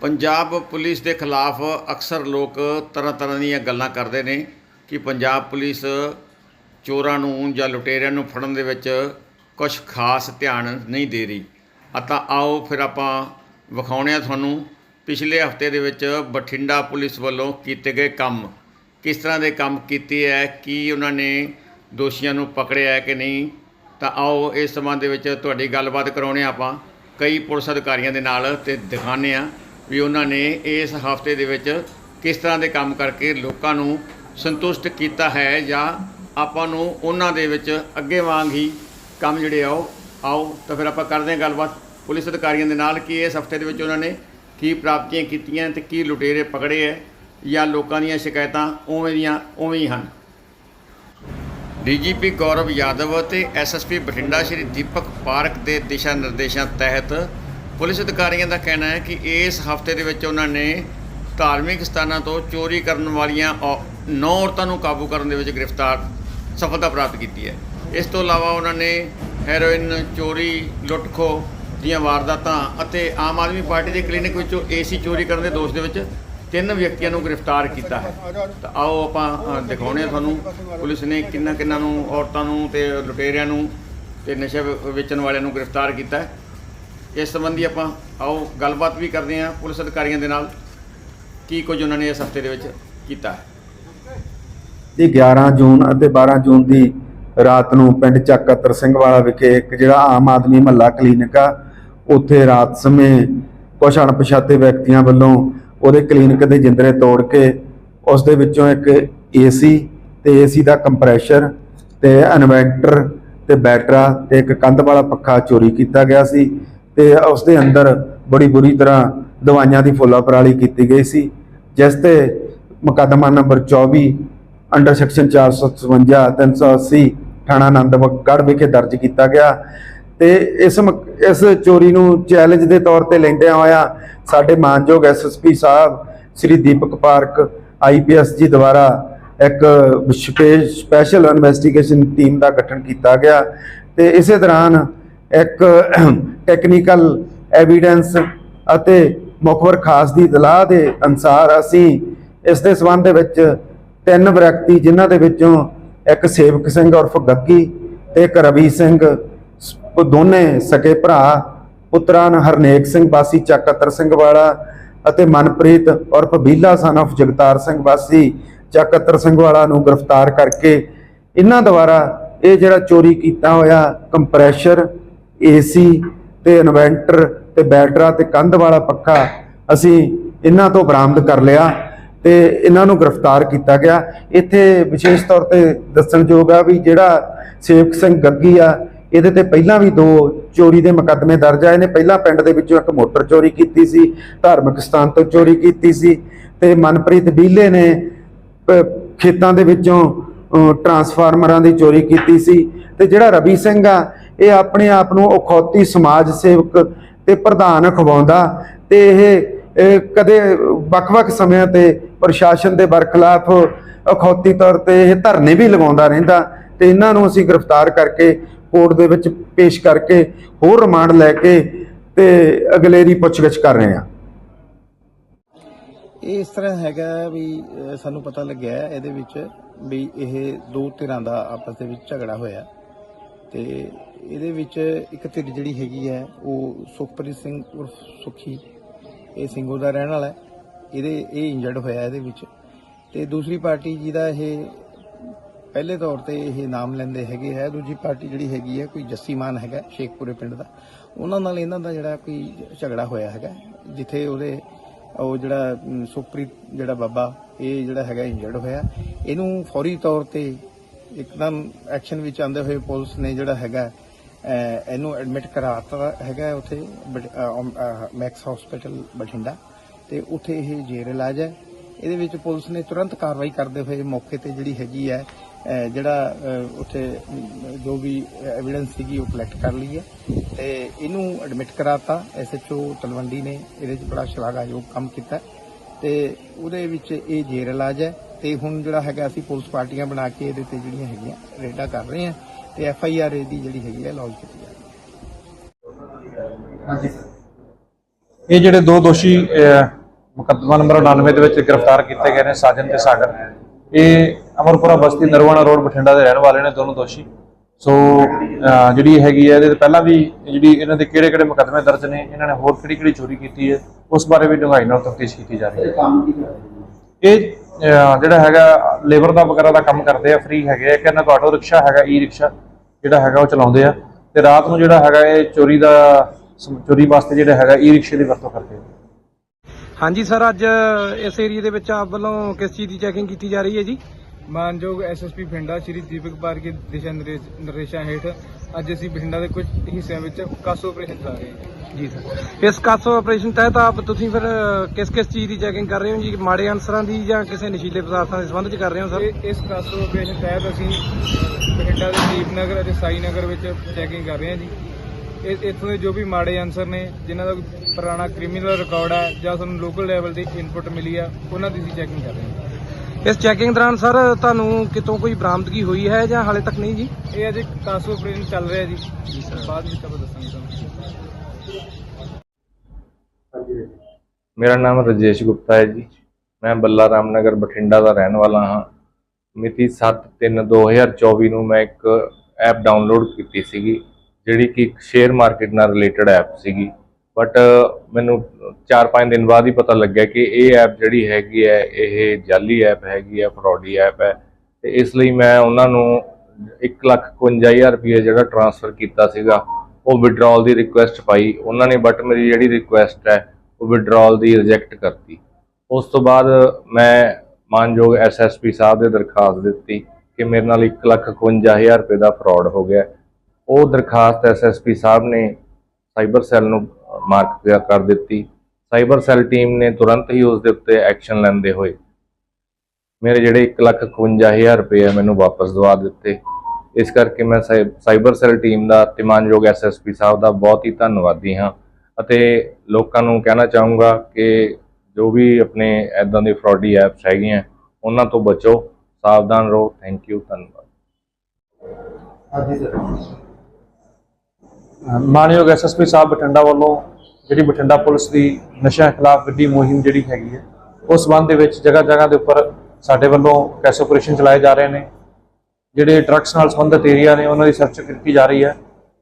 Punjab police ਦੇ ਖਿਲਾਫ ਅਕਸਰ ਲੋਕ ਤਰ੍ਹਾਂ ਤਰ੍ਹਾਂ ਦੀਆਂ ਗੱਲਾਂ ਕਰਦੇ ਨੇ ਕਿ ਪੰਜਾਬ ਪੁਲਿਸ ਚੋਰਾਂ ਨੂੰ ਜਾਂ ਲੁਟੇਰਿਆਂ ਨੂੰ ਫੜਨ ਦੇ ਵਿੱਚ ਕੁਝ ਖਾਸ ਧਿਆਨ ਨਹੀਂ ਦੇ ਰਹੀ। ਤਾਂ ਆਓ ਫਿਰ ਆਪਾਂ ਵਿਖਾਉਣੇ ਹਾਂ ਤੁਹਾਨੂੰ ਪਿਛਲੇ ਹਫ਼ਤੇ ਦੇ ਵਿੱਚ ਬਠਿੰਡਾ ਪੁਲਿਸ ਵੱਲੋਂ ਕੀਤੇ ਗਏ ਕੰਮ। ਕਿਸ ਤਰ੍ਹਾਂ ਦੇ ਕੰਮ ਕੀਤੇ ਹੈ ਕੀ ਉਹਨਾਂ ਨੇ ਦੋਸ਼ੀਆਂ ਨੂੰ ਪਕੜਿਆ ਹੈ ਕਿ ਨਹੀਂ? ਤਾਂ ਆਓ ਇਸ ਸੰਬੰਧ ਦੇ ਵਿੱਚ ਤੁਹਾਡੀ ਗੱਲਬਾਤ ਕਰਾਉਣੇ ਆਪਾਂ। ਕਈ ਪੁਲਿਸ ਅਧਿਕਾਰੀਆਂ ਦੇ ਨਾਲ ਤੇ ਦਿਖਾਉਂਦੇ ਆ। ਵੀ ਉਹਨਾਂ ਨੇ ਇਸ ਹਫ਼ਤੇ ਦੇ ਵਿੱਚ ਕਿਸ ਤਰ੍ਹਾਂ ਦੇ ਕੰਮ ਕਰਕੇ ਲੋਕਾਂ ਨੂੰ ਸੰਤੁਸ਼ਟ ਕੀਤਾ ਹੈ ਜਾਂ ਆਪਾਂ ਨੂੰ ਉਹਨਾਂ ਦੇ ਵਿੱਚ ਅੱਗੇ ਵਾਂਗ ਹੀ ਕੰਮ ਜਿਹੜੇ ਆ ਉਹ ਆਓ, ਤਾਂ ਫਿਰ ਆਪਾਂ ਕਰਦੇ ਹਾਂ ਗੱਲਬਾਤ। ਪੁਲਿਸ ਅਧਿਕਾਰੀਆਂ ਦੇ ਨਾਲ ਕਿ ਇਸ ਹਫ਼ਤੇ ਦੇ ਵਿੱਚ ਉਹਨਾਂ ਨੇ ਕੀ ਪ੍ਰਾਪਤੀਆਂ ਕੀਤੀਆਂ ਤੇ ਕੀ ਲੁਟੇਰੇ ਪਕੜੇ ਹੈ ਜਾਂ ਲੋਕਾਂ ਦੀਆਂ ਸ਼ਿਕਾਇਤਾਂ ਉਵੇਂ ਦੀਆਂ ਉਵੇਂ ਹੀ ਹਨ। ਡੀਜੀਪੀ ਗੌਰਵ ਯਾਦਵ ਅਤੇ ਐਸਐਸਪੀ ਬਠਿੰਡਾ ਸ਼੍ਰੀ ਦੀਪਕ ਪਾਰਕ ਦੇ ਦਿਸ਼ਾ ਨਿਰਦੇਸ਼ਾਂ ਤਹਿਤ ਪੁਲਿਸ ਅਧਿਕਾਰੀਆਂ ਦਾ ਕਹਿਣਾ ਹੈ ਕਿ ਇਸ ਹਫ਼ਤੇ ਦੇ ਵਿੱਚ ਉਹਨਾਂ ਨੇ ਧਾਰਮਿਕ ਸਥਾਨਾਂ ਤੋਂ ਚੋਰੀ ਕਰਨ ਵਾਲੀਆਂ ਔ- ਨੌ ਔਰਤਾਂ ਨੂੰ ਕਾਬੂ ਕਰਨ ਦੇ ਵਿੱਚ ਗ੍ਰਿਫਤਾਰ ਸਫਲਤਾ ਪ੍ਰਾਪਤ ਕੀਤੀ ਹੈ। ਇਸ ਤੋਂ ਇਲਾਵਾ ਉਹਨਾਂ ਨੇ ਹੈਰੋਇਨ ਚੋਰੀ ਲੁੱਟਖੋ ਦੀਆਂ ਵਾਰਦਾਤਾਂ ਅਤੇ ਆਮ ਆਦਮੀ ਪਾਰਟੀ ਦੇ ਕਲੀਨਿਕ ਵਿੱਚੋਂ ਏਸੀ ਚੋਰੀ ਕਰਨ ਦੇ ਦੋਸ਼ ਦੇ ਵਿੱਚ ਤਿੰਨ ਵਿਅਕਤੀਆਂ ਨੂੰ ਗ੍ਰਿਫਤਾਰ ਕੀਤਾ ਹੈ। ਤਾਂ ਆਓ ਆਪਾਂ ਦਿਖਾਉਣੇ ਹਾਂ ਤੁਹਾਨੂੰ ਪੁਲਿਸ ਨੇ ਕਿੰਨਾ ਕਿੰਨਾ ਨੂੰ ਔਰਤਾਂ ਨੂੰ ਤੇ ਲੁਟੇਰਿਆਂ ਨੂੰ ਤੇ ਨਸ਼ੇ ਵੇਚਣ ਵਾਲਿਆਂ ਨੂੰ ਗ੍ਰਿਫਤਾਰ ਕੀਤਾ ਹੈ। ਇਸ ਸੰਬੰਧੀ ਆਪਾਂ ਆਓ ਗੱਲਬਾਤ ਵੀ ਕਰਦੇ ਹਾਂ ਪੁਲਿਸ ਅਧਿਕਾਰੀਆਂ ਦੇ ਨਾਲ ਕੀ ਕੁਝ ਉਹਨਾਂ ਨੇ ਇਸ ਹਫ਼ਤੇ ਦੇ ਵਿੱਚ ਕੀਤਾ ਹੈ। ਦੀ 11 ਜੂਨ ਅਤੇ 12 ਜੂਨ ਦੀ ਰਾਤ ਨੂੰ ਪਿੰਡ ਚੱਕਤਰ ਸਿੰਘ ਵਾਲਾ ਵਿਖੇ ਇੱਕ ਜਿਹੜਾ ਆਮ ਆਦਮੀ ਮਹੱਲਾ ਕਲੀਨਿਕ ਆ, ਉੱਥੇ ਰਾਤ ਸਮੇਂ ਕੁਝ ਅਣਪਛਾਤੇ ਵਿਅਕਤੀਆਂ ਵੱਲੋਂ ਉਹਦੇ ਕਲੀਨਿਕ ਦੇ ਜਿੰਦਰੇ ਤੋੜ ਕੇ ਉਸ ਦੇ ਵਿੱਚੋਂ ਇੱਕ ਏਸੀ ਤੇ ਏਸੀ ਦਾ ਕੰਪਰੈਸ਼ਰ ਤੇ ਇਨਵੈਂਟਰ ਤੇ ਬੈਟਰਾ ਤੇ ਇੱਕ ਕੰਧ ਵਾਲਾ ਪੱਖਾ ਚੋਰੀ ਕੀਤਾ ਗਿਆ ਸੀ। ਤੇ ਉਸ ਦੇ ਅੰਦਰ ਬੜੀ ਬੁਰੀ ਤਰ੍ਹਾਂ ਦਵਾਈਆਂ ਦੀ ਫੁੱਲਾ ਪਰਾਲੀ ਕੀਤੀ ਗਈ ਸੀ, ਜਿਸ ਤੇ ਮੁਕੱਦਮਾ ਨੰਬਰ 24 ਅੰਡਰ ਸੈਕਸ਼ਨ 455 380 ਥਾਣਾ ਆਨੰਦਗੜ੍ਹ ਵਿਖੇ ਦਰਜ ਕੀਤਾ ਗਿਆ। ਤੇ ਇਸ ਮੁਕ- ਇਸ ਚੋਰੀ ਨੂੰ ਚੈਲੰਜ ਦੇ ਤੌਰ ਤੇ ਲੈਂਦਿਆਂ ਹੋਇਆ ਸਾਡੇ ਮਾਨਯੋਗ ਐਸਐਸਪੀ ਸਾਹਿਬ, ਸ੍ਰੀ ਦੀਪਕ ਪਾਰਕ ਆਈਪੀਐਸ ਜੀ ਦੁਆਰਾ ਇੱਕ ਵਿਸ਼ੇਸ਼ ਸਪੈਸ਼ਲ ਇਨਵੈਸਟੀਗੇਸ਼ਨ ਟੀਮ ਦਾ ਗਠਨ ਕੀਤਾ ਗਿਆ। ਤੇ ਇਸੇ ਦੌਰਾਨ ਇੱਕ ਟੈਕਨੀਕਲ ਐਵੀਡੈਂਸ ਅਤੇ ਮੁਖਬਰ ਖਾਸ ਦੀ ਇਤਲਾਹ ਦੇ ਅਨਸਾਰ ਅਸੀਂ ਇਸ ਦੇ ਸਬੰਧ ਦੇ ਵਿੱਚ ਤਿੰਨ ਵਿਅਕਤੀ ਜਿਨ੍ਹਾਂ ਦੇ ਵਿੱਚੋਂ ਇੱਕ ਸੇਵਕ ਸਿੰਘ ਉਰਫ ਗੱਕੀ ਤੇ ਇੱਕ ਰਵੀ ਸਿੰਘ, ਸ- ਦੋਨੇ ਸਕੇ ਭਰਾ, ਪੁੱਤਰਾਂ ਹਰਨੇਕ ਸਿੰਘ ਬਾਸੀ ਚੱਕਤਰ ਸਿੰਘ ਵਾਲਾ ਅਤੇ ਮਨਪ੍ਰੀਤ ਉਰਫ ਬੀਲਾ ਸਨ of ਜਗਤਾਰ ਸਿੰਘ ਬਾਸੀ ਚੱਕਤਰ ਸਿੰਘ ਵਾਲਾ ਨੂੰ ਗ੍ਰਿਫਤਾਰ ਕਰਕੇ ਇਹਨਾਂ ਦੁਆਰਾ ਇਹ ਜਿਹੜਾ ਚੋਰੀ ਕੀਤਾ ਹੋਇਆ ਕੰਪਰੈਸ਼ਰ ਏਸੀ ਤੇ ਇਨਵੈਂਟਰ ਤੇ ਬੈਟਰਾ ਤੇ ਕੰਧ ਵਾਲਾ ਪੱਖਾ ਅਸੀਂ ਇਹਨਾਂ ਤੋਂ ਬਰਾਮਦ ਕਰ ਲਿਆ ਤੇ ਇਹਨਾਂ ਨੂੰ ਗ੍ਰਿਫਤਾਰ ਕੀਤਾ ਗਿਆ। ਇੱਥੇ ਵਿਸ਼ੇਸ਼ ਤੌਰ ਤੇ ਦੱਸਣਯੋਗ ਆ ਵੀ ਜਿਹੜਾ ਸੇਵਕ ਸਿੰਘ ਗੱਗੀ ਆ, ਇਹਦੇ ਤੇ ਪਹਿਲਾਂ ਵੀ ਦੋ ਚੋਰੀ ਦੇ ਮੁਕੱਦਮੇ ਦਰਜ ਆਏ ਨੇ ਪਹਿਲਾਂ ਪਿੰਡ ਦੇ ਵਿੱਚੋਂ ਇੱਕ ਮੋਟਰ ਚੋਰੀ ਕੀਤੀ ਸੀ, ਧਾਰਮਿਕ ਸਥਾਨ ਤੋਂ ਚੋਰੀ ਕੀਤੀ ਸੀ ਤੇ ਮਨਪ੍ਰੀਤ ਬੀਲੇ ਨੇ ਖੇਤਾਂ ਦੇ ਵਿੱਚੋਂ ਟਰਾਂਸਫਾਰਮਰਾਂ ਦੀ ਚੋਰੀ ਕੀਤੀ ਸੀ। ਤੇ ਜਿਹੜਾ ਰਵੀ ਸਿੰਘ ਆ ਇਹ ਆਪਣੇ ਆਪ ਨੂੰ ਅਖੌਤੀ ਸਮਾਜ ਸੇਵਕ ਤੇ ਪ੍ਰਧਾਨ ਖਵਾਉਂਦਾ ਤੇ ਇਹ ਕਦੇ ਵੱਖ-ਵੱਖ ਸਮਿਆਂ ਤੇ ਪ੍ਰਸ਼ਾਸਨ ਦੇ ਬਰਖਲਾਫ ਅਖੌਤੀ ਤੌਰ ਤੇ ਇਹ ਧਰਨੇ ਵੀ ਲਗਾਉਂਦਾ ਰਹਿੰਦਾ ਤੇ ਇਹਨਾਂ ਨੂੰ ਅਸੀਂ ਗ੍ਰਿਫਤਾਰ ਕਰਕੇ ਕੋਰਟ ਦੇ ਵਿੱਚ ਪੇਸ਼ ਕਰਕੇ ਹੋਰ ਰਿਮਾਂਡ ਲੈ ਕੇ ਤੇ ਅਗਲੇਰੀ ਪੁੱਛਗਿੱਛ ਕਰ ਰਹੇ ਹਾਂ। ਇਹ ਇਸ ਤਰ੍ਹਾਂ ਹੈਗਾ ਵੀ ਸਾਨੂੰ ਪਤਾ ਲੱਗਿਆ ਇਹਦੇ ਵਿੱਚ ਵੀ ਇਹ ਦੋ ਧਿਰਾਂ ਦਾ ਆਪਸ ਦੇ ਵਿੱਚ ਝਗੜਾ ਹੋਇਆ ਤੇ ਇਹਦੇ ਵਿੱਚ ਇੱਕ ਧਿਰ ਜਿਹੜੀ ਹੈਗੀ ਹੈ, ਉਹ ਸੁਖਪ੍ਰੀਤ ਸਿੰਘ ਉਰਫ ਸੁਖੀ, ਇਹ ਸਿੰਘੋ ਦਾ ਰਹਿਣ ਵਾਲਾ ਹੈ। ਇਹਦੇ, ਇਹ ਇੰਜਰਡ ਹੋਇਆ ਇਹਦੇ ਵਿੱਚ। ਤੇ ਦੂਸਰੀ ਪਾਰਟੀ ਜਿਹਦਾ ਇਹ ਪਹਿਲੇ ਤੌਰ ਤੇ ਇਹ ਨਾਮ ਲੈਂਦੇ ਹੈਗੇ ਹੈ। ਦੂਜੀ ਪਾਰਟੀ ਜਿਹੜੀ ਹੈਗੀ ਹੈ, ਕੋਈ ਜੱਸੀ ਮਾਨ ਹੈਗਾ, ਸ਼ੇਖਪੁਰੇ ਪਿੰਡ ਦਾ। ਉਹਨਾਂ ਨਾਲ ਇਹਨਾਂ ਦਾ ਜਿਹੜਾ ਕੋਈ ਝਗੜਾ ਹੋਇਆ ਹੈਗਾ, ਜਿੱਥੇ ਉਹਦੇ, ਉਹ ਜਿਹੜਾ ਸੁਖਪ੍ਰੀਤ ਜਿਹੜਾ ਬਾਬਾ, ਇਹ ਜਿਹੜਾ ਹੈਗਾ ਇੰਜਰਡ ਹੋਇਆ। ਇਹਨੂੰ ਫੌਰੀ ਤੌਰ ਤੇ ਇੱਕਦਮ ਐਕਸ਼ਨ ਵਿੱਚ ਆਉਂਦੇ ਹੋਏ ਪੁਲਿਸ ਨੇ ਜਿਹੜਾ ਹੈਗਾ ਇਹਨੂੰ ਐਡਮਿਟ ਕਰਾਤਾ ਹੈਗਾ ਉੱਥੇ, ਬਟ- ਮੈਕਸ ਹਸਪੀਟਲ ਬਠਿੰਡਾ। ਤੇ ਉੱਥੇ ਇਹ ਜੇਰ ਇਲਾਜ ਹੈ। ਇਹਦੇ ਵਿੱਚ ਪੁਲਿਸ ਨੇ ਤੁਰੰਤ ਕਾਰਵਾਈ ਕਰਦੇ ਹੋਏ ਮੌਕੇ ਤੇ ਜਿਹੜੀ ਹੈਗੀ ਹੈ ਜਿਹੜਾ ਉੱਥੇ ਜੋ ਵੀ ਐਵੀਡੈਂਸ ਸੀਗੀ ਉਹ ਕਲੈਕਟ ਕਰ ਲਈ ਹੈ। ਤੇ ਇਹਨੂੰ ਐਡਮਿਟ ਕਰਾਤਾ। ਐਸਐਚਓ ਤਲਵੰਡੀ ਨੇ ਇਹਦੇ 'ਚ ਬੜਾ ਸ਼ਲਾਘਾਯੋਗ ਕੰਮ ਕੀਤਾ। ਤੇ ਉਹਦੇ ਵਿੱਚ ਇਹ ਜੇਰ ਇਲਾਜ ਹੈ। ਤੇ ਹੁਣ ਜਿਹੜਾ ਹੈਗਾ ਅਸੀਂ ਪੁਲਿਸ ਪਾਰਟੀਆਂ ਬਣਾ ਕੇ ਇਹਦੇ ਤੇ ਜਿਹੜੀਆਂ ਹੈਗੀਆਂ ਰੇਡਾਂ ਕਰ ਰਹੇ ਹਾਂ ਤੇ ਐਫ ਆਈ ਆਰ ਦੀ ਜਿਹੜੀ ਹੈਗੀ ਹੈ ਲੌਂਚ ਕੀਤੀ ਜਾ ਰਹੀ ਹੈ ਇਹ ਜਿਹੜੇ ਦੋ ਦੋਸ਼ੀ ਮੁਕੱਦਮਾ ਨੰਬਰ 99 ਦੇ ਵਿੱਚ ਗ੍ਰਿਫਤਾਰ ਕੀਤੇ ਗਏ ਨੇ, ਸਾਜਨ ਤੇ ਸਾਗਰ। ਇਹ ਅਮਰਪੁਰਾ ਬਸਤੀ ਨਰਵਾਣਾ ਰੋਡ ਬਠਿੰਡਾ ਦੇ ਰਹਿਣ ਵਾਲੇ ਨੇ ਦੋਨੋਂ ਦੋਸ਼ੀ। ਸੋ ਜਿਹੜੀ ਹੈਗੀ ਹੈ, ਇਹਦੇ ਪਹਿਲਾਂ ਵੀ ਜਿਹੜੀ ਇਹਨਾਂ ਦੇ ਕਿਹੜੇ ਕਿਹੜੇ ਮੁਕੱਦਮੇ ਦਰਜ ਨੇ, ਇਹਨਾਂ ਨੇ ਹੋਰ ਕਿਹੜੀ ਕਿਹੜੀ ਚੋਰੀ ਕੀਤੀ ਹੈ, ਉਸ ਬਾਰੇ ਵੀ ਡੂੰਘਾਈ ਨਾਲ ਤਫਤੀਸ਼ ਕੀਤੀ ਜਾ ਰਹੀ ਹੈ। ਇਹ ਜਿਹੜਾ ਹੈਗਾ ਲੇਬਰ ਦਾ ਵਗੈਰਾ ਦਾ ਕੰਮ ਕਰਦੇ ਆ ਫ੍ਰੀ ਹੈਗੇ ਆ। ਇੱਕ ਇਹਨਾਂ ਕੋਲ ਆਟੋ ਰਿਕਸ਼ਾ ਹੈਗਾ ਈ ਰਿਕਸ਼ਾ ਜਿਹੜਾ ਹੈਗਾ ਉਹ ਚਲਾਉਂਦੇ ਆ। ਤੇ ਰਾਤ ਨੂੰ ਜਿਹੜਾ ਹੈਗਾ ਇਹ ਚੋਰੀ ਦਾ ਚੋਰੀ ਵਾਸਤੇ ਜਿਹੜਾ ਹੈਗਾ ਈ ਰਿਕਸ਼ੇ ਦੀ ਵਰਤੋਂ ਕਰਦੇ ਆ। ਹਾਂਜੀ ਸਰ ਅੱਜ ਇਸ ਏਰੀਆ ਦੇ ਵਿੱਚ ਆਪ ਵੱਲੋਂ ਕਿਸ ਚੀਜ਼ ਦੀ ਚੈਕਿੰਗ ਕੀਤੀ ਜਾ ਰਹੀ ਹੈ ਜੀ? ਮਾਨਯੋਗ ਐਸਐਸਪੀ ਬਠਿੰਡਾ ਸ਼੍ਰੀ ਦੀਪਕ ਪਾਰ ਦੇ ਦਿਸ਼ਾ ਨਿਰਦੇਸ਼ਾਂ ਹੇਠ ਅੱਜ ਅਸੀਂ ਬਠਿੰਡਾ ਦੇ ਕੁਝ ਹਿੱਸਿਆਂ ਵਿੱਚ ਕਾਸ ਆਪਰੇਸ਼ਨ ਚਲਾ ਰਹੇ ਹਾਂ। ਜੀ ਸਰ। ਇਸ ਕਾਸੋ ਆਪਰੇਸ਼ਨ ਤਹਿਤ ਆਪ ਤੁਸੀਂ ਫਿਰ ਕਿਸ ਕਿਸ ਚੀਜ਼ ਦੀ ਚੈਕਿੰਗ ਕਰ ਰਹੇ ਹੋ ਜੀ? ਮਾੜੇ ਅਨਸਰਾਂ ਦੀ ਜਾਂ ਕਿਸੇ ਨਸ਼ੀਲੇ ਪਦਾਰਥਾਂ ਦੇ ਸੰਬੰਧ 'ਚ ਕਰ ਰਹੇ ਹੋ ਸਰ? ਇਸ ਕਾਸ ਆਪਰੇਸ਼ਨ ਤਹਿਤ ਅਸੀਂ ਬਠਿੰਡਾ ਦੇ ਦੀਪਨਗਰ ਅਤੇ ਸਾਈ ਨਗਰ ਵਿੱਚ ਚੈਕਿੰਗ ਕਰ ਰਹੇ ਹਾਂ ਜੀ। ਇਹ ਇੱਥੋਂ ਦੇ ਜੋ ਵੀ ਮਾੜੇ ਅਨਸਰ ਨੇ ਜਿਨ੍ਹਾਂ ਦਾ ਕੋਈ ਪੁਰਾਣਾ ਕ੍ਰਿਮੀਨਲ ਰਿਕਾਰਡ ਹੈ ਜਾਂ ਸਾਨੂੰ ਲੋਕਲ ਲੈਵਲ ਤੇ ਇਨਪੁਟ ਮਿਲੀ ਆ ਉਹਨਾਂ ਦੀ ਅਸੀਂ ਚੈਕਿੰਗ ਕਰ ਰਹੇ ਹਾਂ। ਇਸ ਚੈਕਿੰਗ ਦੌਰਾਨ ਸਰ ਤੁਹਾਨੂੰ ਕਿਤੋਂ ਕੋਈ ਬਰਾਮਦਗੀ ਹੋਈ ਹੈ ਜਾਂ ਹਾਲੇ ਤੱਕ ਨਹੀਂ ਜੀ? ਇਹ ਅਜੇ ਕਾਸ ਆਪਰੇਸ਼ਨ ਚੱਲ ਰਿਹਾ ਜੀ। ਬਾਅਦ ਵਿੱਚ ਆਪਾਂ ਦੱਸਾਂਗੇ ਤੁਹਾਨੂੰ। ਮੇਰਾ ਨਾਮ ਰਜੇਸ਼ ਗੁਪਤਾ ਹੈ ਜੀ। ਮੈਂ ਬੱਲਾ ਰਾਮਨਗਰ ਬਠਿੰਡਾ ਦਾ ਰਹਿਣ ਵਾਲਾ ਹਾਂ। ਮਿਤੀ 7/3/2024 ਨੂੰ ਮੈਂ ਇੱਕ ਐਪ ਡਾਊਨਲੋਡ ਕੀਤੀ ਸੀਗੀ ਜਿਹੜੀ ਕਿ ਇੱਕ ਸ਼ੇਅਰ ਮਾਰਕੀਟ ਨਾਲ ਰਿਲੇਟਡ ਐਪ ਸੀਗੀ। ਬਟ ਮੈਨੂੰ 4-5 ਦਿਨ ਬਾਅਦ ਹੀ ਪਤਾ ਲੱਗਿਆ ਕਿ ਇਹ ਐਪ ਜਿਹੜੀ ਹੈਗੀ ਹੈ, ਇਹ ਜਾਲੀ ਐਪ ਹੈਗੀ ਹੈ ਫਰਾਡੀ ਐਪ ਹੈ। ਤੇ ਇਸ ਲਈ ਮੈਂ ਉਹਨਾਂ ਨੂੰ 151000 ਰੁਪਏ ਜਿਹੜਾ ਟ੍ਰਾਂਸਫਰ ਕੀਤਾ ਸੀਗਾ, ਉਹ ਵਿਡਰਾਅਲ ਦੀ ਰਿਕੁਐਸਟ ਪਾਈ। ਉਹਨਾਂ ਨੇ ਬਟ ਮੇਰੀ ਜਿਹੜੀ ਰਿਕੁਐਸਟ ਹੈ, ਉਹ ਵਿਡਰਾਅਲ ਦੀ ਰਿਜੈਕਟ ਕਰਤੀ। ਉਸ ਤੋਂ ਬਾਅਦ ਮੈਂ ਮਾਨਯੋਗ ਐਸਐਸਪੀ ਸਾਹਿਬ ਦੇ ਦਰਖਾਸਤ ਦਿੱਤੀ ਕਿ ਮੇਰੇ ਨਾਲ 151000 ਰੁਪਏ ਦਾ ਫਰਾਡ ਹੋ ਗਿਆ। ਉਹ ਦਰਖਾਸਤ ਐਸਐਸਪੀ ਸਾਹਿਬ ਨੇ ਸਾਈਬਰ ਸੈੱਲ ਨੂੰ ਮਾਰਕ ਕਰ ਦਿੱਤੀ। ਸਾਈਬਰ ਸੈੱਲ ਟੀਮ ਨੇ ਤੁਰੰਤ ਹੀ ਉਸ ਦੇ ਉੱਤੇ ਐਕਸ਼ਨ ਲੈਂਦੇ ਹੋਏ ਮੇਰੇ ਜਿਹੜੇ 151000 ਰੁਪਏ ਮੈਨੂੰ ਵਾਪਸ ਦਵਾ ਦਿੱਤੇ। ਇਸ ਕਰਕੇ ਮੈਂ ਸਾਈਬਰ ਸੈੱਲ ਟੀਮ ਦਾ ਤੇ ਮਾਨਯੋਗ ਐਸਐਸਪੀ ਸਾਹਿਬ ਦਾ ਬਹੁਤ ਹੀ ਧੰਨਵਾਦੀ ਹਾਂ ਅਤੇ ਲੋਕਾਂ ਨੂੰ ਕਹਿਣਾ ਚਾਹੂੰਗਾ ਕਿ ਜੋ ਵੀ ਆਪਣੇ ਐਦਾਂ ਦੇ ਫਰਾਡੀ ਐਪਸ ਹੈਗੀਆਂ ਉਹਨਾਂ ਤੋਂ ਬਚੋ, ਸਾਵਧਾਨ ਰਹੋ। ਥੈਂਕ ਯੂ ਧੰਨਵਾਦ। ਮਾਨਯੋਗ ਐਸਐਸਪੀ ਸਾਹਿਬ ਬਠਿੰਡਾ ਵੱਲੋਂ ਜਿਹੜੀ ਬਠਿੰਡਾ ਪੁਲਿਸ ਦੀ ਨਸ਼ਿਆਂ ਖਿਲਾਫ ਵੱਡੀ ਮੁਹਿੰਮ ਜਿਹੜੀ ਹੈਗੀ ਹੈ, ਉਸ ਸੰਬੰਧ ਦੇ ਵਿੱਚ ਜਗ੍ਹਾ ਜਗ੍ਹਾ ਦੇ ਉੱਪਰ ਸਾਡੇ ਵੱਲੋਂ ਕੈਸ ਆਪਰੇਸ਼ਨ ਚਲਾਏ ਜਾ ਰਹੇ ਨੇ। ਜਿਹੜੇ ਡਰੱਗਸ ਨਾਲ ਸੰਬੰਧਿਤ ਏਰੀਆ ਨੇ, ਉਹਨਾਂ ਦੀ ਸਰਚ ਕੀਤੀ ਜਾ ਰਹੀ ਹੈ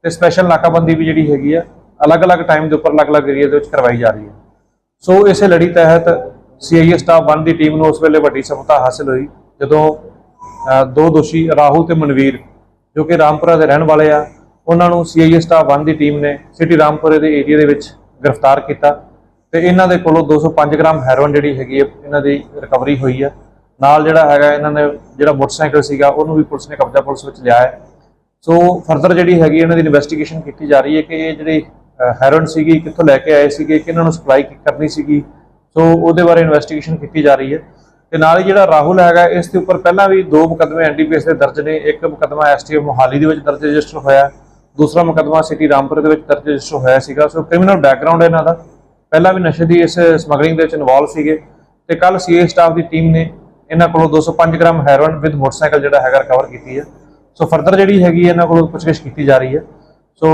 ਤੇ ਸਪੈਸ਼ਲ ਨਾਕਾਬੰਦੀ ਵੀ ਜਿਹੜੀ ਹੈਗੀ ਆ ਅਲੱਗ-ਅਲੱਗ ਟਾਈਮ ਦੇ ਉੱਪਰ ਅਲੱਗ-ਅਲੱਗ ਏਰੀਆ ਦੇ ਵਿੱਚ ਕਰਵਾਈ ਜਾ ਰਹੀ ਹੈ। ਸੋ ਇਸੇ ਲੜੀ ਤਹਿਤ ਸੀਆਈਏ ਸਟਾਫ 1 ਦੀ ਟੀਮ ਨੂੰ ਉਸ ਵੇਲੇ ਵੱਡੀ ਸਫਲਤਾ ਹਾਸਲ ਹੋਈ, ਜਦੋਂ ਦੋ ਦੋਸ਼ੀ ਰਾਹੁਲ ਤੇ ਮਨਵੀਰ, ਜੋ ਕਿ ਰਾਮਪੁਰਾ ਦੇ ਰਹਿਣ ਵਾਲੇ ਆ ਉਹਨਾਂ ਨੂੰ ਸੀਆਈਏ ਸਟਾਫ 1 ਦੀ ਟੀਮ ਨੇ ਸਿਟੀ ਰਾਮਪੁਰੇ ਦੇ ਏਰੀਆ ਦੇ ਵਿੱਚ ਗ੍ਰਿਫਤਾਰ ਕੀਤਾ ਤੇ ਇਹਨਾਂ ਦੇ ਕੋਲੋਂ 205 ਗ੍ਰਾਮ ਹੈਰੋਇਨ ਜਿਹੜੀ ਹੈਗੀ ਹੈ ਇਹਨਾਂ ਦੀ ਰਿਕਵਰੀ ਹੋਈ ਹੈ ਨਾਲ ਜਿਹੜਾ ਹੈਗਾ ਇਹਨਾਂ ਨੇ ਜਿਹੜਾ ਮੋਟਰਸਾਈਕਲ ਸੀਗਾ, ਉਹਨੂੰ ਵੀ ਪੁਲਿਸ ਨੇ ਕਬਜ਼ਾ ਪੁਲਿਸ ਵਿੱਚ ਲਿਆ ਹੈ। ਸੋ ਫਰਦਰ ਜਿਹੜੀ ਹੈਗੀ ਇਹਨਾਂ ਦੀ ਇਨਵੈਸਟੀਗੇਸ਼ਨ ਕੀਤੀ ਜਾ ਰਹੀ ਹੈ ਕਿ ਇਹ ਜਿਹੜੀ ਹੈਰੋਇਨ ਸੀਗੀ, ਕਿੱਥੋਂ ਲੈ ਕੇ ਆਏ ਸੀਗੇ, ਕਿਹਨਾਂ ਨੂੰ ਸਪਲਾਈ ਕਰਨੀ ਸੀਗੀ। ਸੋ ਉਹਦੇ ਬਾਰੇ ਇਨਵੈਸਟੀਗੇਸ਼ਨ ਕੀਤੀ ਜਾ ਰਹੀ ਹੈ। ਤੇ ਨਾਲ ਹੀ ਜਿਹੜਾ ਰਾਹੁਲ ਹੈਗਾ, ਇਸ ਦੇ ਉੱਪਰ ਪਹਿਲਾਂ ਵੀ ਦੋ ਮੁਕੱਦਮੇ ਐਨਡੀਪੀਐਸ ਦੇ ਦਰਜ ਨੇ। ਇੱਕ ਮੁਕੱਦਮਾ ਐਸਟੀਐਫ ਮੋਹਾਲੀ ਦੇ ਵਿੱਚ ਦਰਜ ਰਜਿਸਟਰ ਹੋਇਆ। ਦੂਸਰਾ ਮੁਕੱਦਮਾ ਸਿਟੀ ਰਾਮਪੁਰ ਦੇ ਵਿੱਚ ਦਰਜ ਰਜਿਸਟਰ ਹੋਇਆ ਸੀਗਾ। ਸੋ ਕ੍ਰਿਮੀਨਲ ਬੈਕਗ੍ਰਾਉਂਡ ਇਹਨਾਂ ਦਾ। ਪਹਿਲਾਂ ਵੀ ਨਸ਼ੇ ਦੀ ਇਸ ਸਮਗਲਿੰਗ ਦੇ ਵਿੱਚ ਇਨਵੋਲਵ ਸੀਗੇ ਤੇ ਕੱਲ ਸੀਏ ਸਟਾਫ ਦੀ ਟੀਮ ਨੇ ਇਹਨਾਂ ਕੋਲੋਂ 205 ਗ੍ਰਾਮ ਹੈਰੋਇਨ ਵਿਦ ਮੋਟਰਸਾਈਕਲ ਜਿਹੜਾ ਹੈਗਾ ਰਿਕਵਰ ਕੀਤੀ ਹੈ। ਸੋ ਫਰਦਰ ਜਿਹੜੀ ਹੈਗੀ ਹੈ, ਇਹਨਾਂ ਕੋਲੋਂ ਪੁੱਛਗਿੱਛ ਕੀਤੀ ਜਾ ਰਹੀ ਹੈ। ਸੋ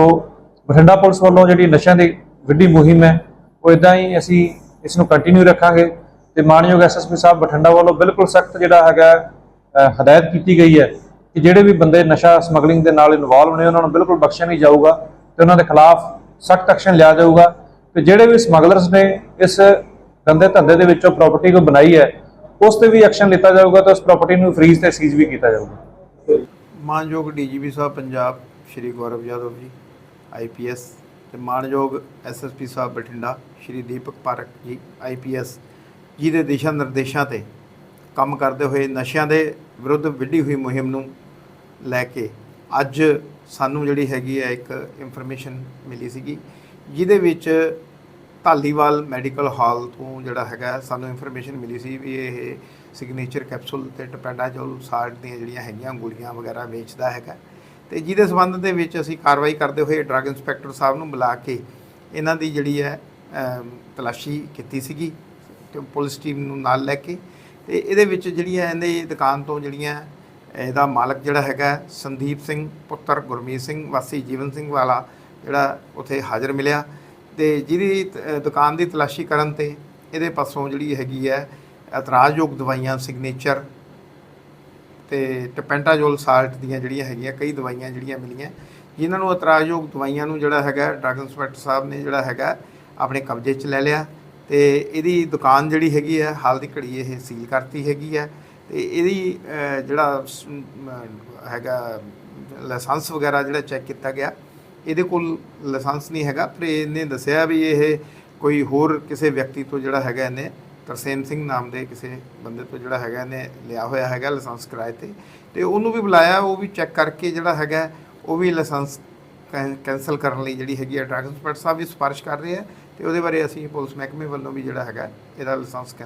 ਬਠਿੰਡਾ ਪੁਲਿਸ ਵੱਲੋਂ ਜਿਹੜੀ ਨਸ਼ਿਆਂ ਦੀ ਵੱਡੀ ਮੁਹਿੰਮ ਹੈ, ਉਹ ਇਦਾਂ ਹੀ ਅਸੀਂ ਇਸ ਨੂੰ ਕੰਟੀਨਿਊ ਰੱਖਾਂਗੇ ਤੇ ਮਾਨਯੋਗ ਐਸਐਸਪੀ ਸਾਹਿਬ ਬਠਿੰਡਾ ਵੱਲੋਂ ਬਿਲਕੁਲ ਸਖਤ ਜਿਹੜਾ ਹੈਗਾ ਹਦਾਇਤ ਕੀਤੀ ਗਈ ਹੈ ਕਿ ਜਿਹੜੇ ਵੀ ਬੰਦੇ ਨਸ਼ਾ ਸਮਗਲਿੰਗ ਦੇ ਨਾਲ ਇਨਵੋਲਵ ਨੇ, ਉਹਨਾਂ ਨੂੰ ਬਿਲਕੁਲ ਬਖਸ਼ਿਆ ਨਹੀਂ ਜਾਊਗਾ ਤੇ ਉਹਨਾਂ ਦੇ ਖਿਲਾਫ ਸਖਤ ਐਕਸ਼ਨ ਲਿਆ ਜਾਊਗਾ। ਤੇ ਜਿਹੜੇ ਵੀ ਸਮਗਲਰਸ ਨੇ, ਇਸ ਗੰਦੇ ਧੰਦੇ ਦੇ ਵਿੱਚੋਂ ਪ੍ਰਾਪਰਟੀ ਕੋ ਬਣਾਈ ਹੈ, ਉਸ ਤੇ ਵੀ ਐਕਸ਼ਨ ਲਿੱਤਾ ਜਾਊਗਾ ਤੇ ਉਸ ਪ੍ਰਾਪਰਟੀ ਨੂੰ ਫ੍ਰੀਜ਼ ਤੇ ਸੀਜ਼ ਵੀ ਕੀਤਾ ਜਾਊਗਾ। ਮਾਨਯੋਗ ਡੀਜੀਪੀ ਸਾਹਿਬ, ਪੰਜਾਬ ਸ਼੍ਰੀ ਗੌਰਵ ਯਾਦਵ ਜੀ ਆਈਪੀਐਸ ਤੇ ਮਾਨਯੋਗ ਐਸਐਸਪੀ ਸਾਹਿਬ ਬਠਿੰਡਾ, ਸ਼੍ਰੀ ਦੀਪਕ ਪਾਰਕ ਜੀ ਆਈਪੀਐਸ ਜੀ ਦੇ ਦਿਸ਼ਾ ਨਿਰਦੇਸ਼ਾਂ ਤੇ ਕੰਮ ਕਰਦੇ ਹੋਏ ਨਸ਼ਿਆਂ ਦੇ ਵਿਰੁੱਧ ਵਿੱਢੀ ਹੋਈ ਮੁਹਿੰਮ ਨੂੰ ਲੈ ਕੇ ਅੱਜ ਸਾਨੂੰ ਜਿਹੜੀ ਹੈਗੀ ਹੈ ਇੱਕ ਇਨਫੋਰਮੇਸ਼ਨ ਮਿਲੀ ਸੀਗੀ, ਜਿਹਦੇ ਵਿੱਚ ਧਾਲੀਵਾਲ ਮੈਡੀਕਲ ਹਾਲ ਤੋਂ ਜਿਹੜਾ ਹੈਗਾ ਸਾਨੂੰ ਇਨਫੋਰਮੇਸ਼ਨ ਮਿਲੀ ਸੀ ਵੀ ਇਹ ਸਿਗਨੇਚਰ ਕੈਪਸੂਲ ਤੇ ਟਪੈਂਡਾਜੋਲ ਸਾਲਟ ਦੀਆਂ ਜਿਹੜੀਆਂ ਹੈਗੀਆਂ ਗੋਲੀਆਂ ਵਗੈਰਾ ਵੇਚਦਾ ਹੈਗਾ। ਤੇ ਜਿਹਦੇ ਸੰਬੰਧ ਦੇ ਵਿੱਚ ਅਸੀਂ ਕਾਰਵਾਈ ਕਰਦੇ ਹੋਏ ਡਰੱਗ ਇੰਸਪੈਕਟਰ ਸਾਹਿਬ ਨੂੰ ਬੁਲਾ ਕੇ ਇਹਨਾਂ ਦੀ ਜਿਹੜੀ ਹੈ ਤਲਾਸ਼ੀ ਕੀਤੀ ਸੀਗੀ ਪੁਲਿਸ ਟੀਮ ਨੂੰ ਨਾਲ ਲੈ ਕੇ। ਤੇ ਇਹਦੇ ਵਿੱਚ ਜਿਹੜੀਆਂ ਇਹਦੇ ਦੁਕਾਨ ਤੋਂ ਜਿਹੜੀਆਂ ਇਹਦਾ ਮਾਲਕ ਜਿਹੜਾ ਹੈਗਾ ਸੰਦੀਪ ਸਿੰਘ ਪੁੱਤਰ ਗੁਰਮੀਤ ਸਿੰਘ ਵਾਸੀ ਜੀਵਨ ਸਿੰਘ ਵਾਲਾ ਜਿਹੜਾ ਉੱਥੇ ਹਾਜ਼ਰ ਮਿਲਿਆ ਤੇ ਜਿਹਦੀ ਅ, ਦੁਕਾਨ ਦੀ ਤਲਾਸ਼ੀ ਕਰਨ ਤੇ ਇਹਦੇ ਪਾਸੋਂ ਜਿਹੜੀ ਹੈਗੀ ਹੈ ਇਤਰਾਜ਼ਯੋਗ ਦਵਾਈਆਂ ਸਿਗਨੇਚਰ ਤੇ ਟਪੈਂਟਾਜੋਲ ਸਾਲਟ ਦੀਆਂ ਜਿਹੜੀਆਂ ਹੈਗੀਆਂ ਕਈ ਦਵਾਈਆਂ ਜਿਹੜੀਆਂ ਮਿਲੀਆਂ ਜਿਨ੍ਹਾਂ ਨੂੰ ਇਤਰਾਜ਼ਯੋਗ ਦਵਾਈਆਂ ਨੂੰ ਜਿਹੜਾ ਹੈਗਾ ਡਰੱਗ ਇੰਸਪੈਕਟਰ ਸਾਹਿਬ ਨੇ ਜਿਹੜਾ ਹੈਗਾ ਆਪਣੇ ਕਬਜ਼ੇ 'ਚ ਲੈ ਲਿਆ ਤੇ ਇਹਦੀ ਦੁਕਾਨ ਜਿਹੜੀ ਹੈਗੀ ਹੈ ਹਾਲ ਦੀ ਘੜੀ ਇਹ ਸੀਲ ਕਰਤੀ ਹੈਗੀ ਹੈ। ਤੇ ਇਹਦੀ ਜਿਹੜਾ ਹੈਗਾ, ਲਾਇਸੈਂਸ ਵਗੈਰਾ ਜਿਹੜਾ ਚੈੱਕ ਕੀਤਾ ਗਿਆ, ਇਹਦੇ ਕੋਲ ਲਾਇਸੈਂਸ ਨਹੀਂ ਹੈਗਾ, ਪਰ ਇਹਨੇ ਦੱਸਿਆ ਵੀ ਇਹ ਕੋਈ ਹੋਰ ਕਿਸੇ ਵਿਅਕਤੀ ਤੋਂ ਜਿਹੜਾ ਹੈਗਾ ਇਹਨੇ, ਤਰਸੇਮ ਸਿੰਘ ਨਾਮ ਦੇ ਕਿਸੇ ਬੰਦੇ ਤੋਂ ਜਿਹੜਾ ਹੈਗਾ ਇਹਨੇ ਲਿਆ ਹੋਇਆ ਹੈਗਾ ਲਾਇਸੈਂਸ ਕਿਰਾਏ ਤੇ। ਤੇ ਉਹਨੂੰ ਵੀ ਬੁਲਾਇਆ, ਉਹ ਵੀ ਚੈੱਕ ਕਰਕੇ ਜਿਹੜਾ ਹੈਗਾ, ਉਹ ਵੀ ਲਾਇਸੈਂਸ ਕੈਂ- ਕੈਂਸਲ ਕਰਨ ਲਈ ਜਿਹੜੀ ਹੈਗੀ ਹੈ, ਡਰੱਗ ਇੰਸਪੈਕਟਰ ਸਾਹਿਬ ਵੀ ਸਿਫਾਰਿਸ਼ ਕਰ ਰਹੇ ਆ, ਤੇ ਉਹਦੇ ਬਾਰੇ ਅਸੀਂ ਪੁਲਿਸ ਮਹਿਕਮੇ ਵੱਲੋਂ ਵੀ ਜਿਹੜਾ ਹੈਗਾ, ਇਹਦਾ ਲਾਇਸੈਂਸ ਕੈਂ-